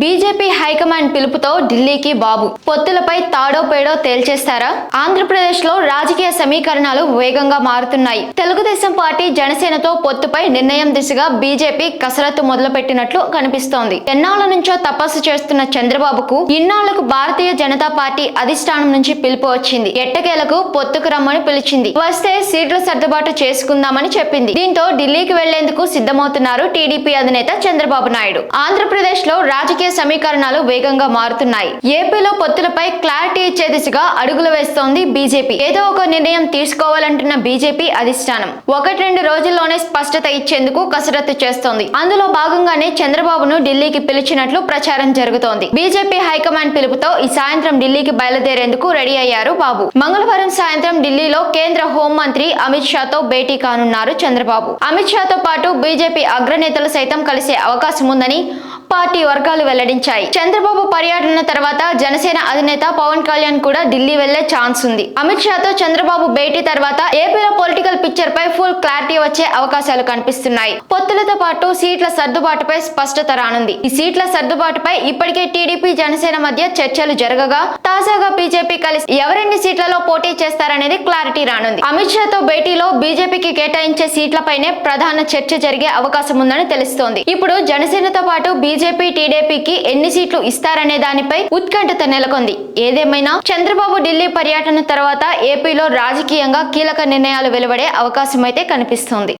BJP high command పిలుపుతో ఢిల్లీకి బాబు. పొత్తులపై తాడో పేడో తేల్చేస్తారా? ఆంధ్రప్రదేశ్లో రాజకీయ సమీకరణాలు వేగంగా మారుతున్నాయి. తెలుగుదేశం పార్టీ జనసేనతో పొత్తుపై నిర్ణయం దిశగా బీజేపీ కసరత్తు మొదలుపెట్టినట్లు కనిపిస్తోంది. ఎన్నాళ్ళ నుంచో తపస్సు చేస్తున్న చంద్రబాబుకు ఇన్నాళ్ళకు భారతీయ జనతా పార్టీ అధిష్టానం నుంచి పిలుపు వచ్చింది. ఎట్టకేలకు పొత్తుకు రమ్మని పిలిచింది. వస్తే సీట్లు సర్దుబాటు చేసుకుందామని చెప్పింది. దీంతో ఢిల్లీకి వెళ్ళేందుకు సిద్ధమవుతున్నారు టీడీపీ అధినేత చంద్రబాబు నాయుడు. ఆంధ్రప్రదేశ్లో రాజకీయ సమీకరణాలు వేగంగా మారుతున్నాయి. ఏపీలో పొత్తులపై క్లారిటీ ఇచ్చే దిశగా అడుగులు వేస్తోంది బీజేపీ. ఏదో ఒక నిర్ణయం తీసుకోవాలంటున్న బీజేపీ అధిష్టానం. ఒకటి రెండు రోజుల్లోనే స్పష్టత ఇచ్చేందుకు కసరత్తు చేస్తోంది. అందులో భాగంగానే చంద్రబాబును ఢిల్లీకి పిలిచినట్లు ప్రచారం జరుగుతోంది. బీజేపీ హైకమాండ్ పిలుపుతో ఈ సాయంత్రం ఢిల్లీకి బయలుదేరేందుకు రెడీ అయ్యారు బాబు. మంగళవారం సాయంత్రం ఢిల్లీలో కేంద్ర హోంమంత్రి అమిత్ షాతో భేటీ కానున్నారు చంద్రబాబు. అమిత్ షాతో పాటు బీజేపీ అగ్రనేతలు సైతం కలిసే అవకాశం ఉందని పార్టీ వర్గాలు వెల్లడించాయి. చంద్రబాబు పర్యటన తర్వాత జనసేన అధినేత పవన్ కళ్యాణ్ కూడా ఢిల్లీ వెళ్ళే ఛాన్స్ ఉంది. అమిత్ షాతో చంద్రబాబు భేటీ తర్వాత ఏపీలో పొలిటికల్ పిక్చర్ పై ఫుల్ క్లారిటీ వచ్చే అవకాశాలు కనిపిస్తున్నాయి. పొత్తులతో పాటు సీట్ల సర్దుబాటుపై స్పష్టత రానుంది. ఈ సీట్ల సర్దుబాటుపై ఇప్పటికే టీడీపీ జనసేన మధ్య చర్చలు జరగగా తాజాగా బీజేపీ కలిసి ఎవరెన్ని సీట్లలో పోటీ చేస్తారనేది క్లారిటీ రానుంది. అమిత్ షాతో భేటీలో బీజేపీకి కేటాయించే సీట్లపైనే ప్రధాన చర్చ జరిగే అవకాశం ఉందని తెలుస్తోంది. ఇప్పుడు జనసేనతో పాటు బీజేపీ టీడీపీకి ఎన్ని సీట్లు ఇస్తారనే దానిపై ఉత్కంఠత నెలకొంది. ఏదేమైనా చంద్రబాబు ఢిల్లీ పర్యటన తర్వాత ఏపీలో రాజకీయంగా కీలక నిర్ణయాలు వెలువడే అవకాశం అయితే కనిపిస్తోంది.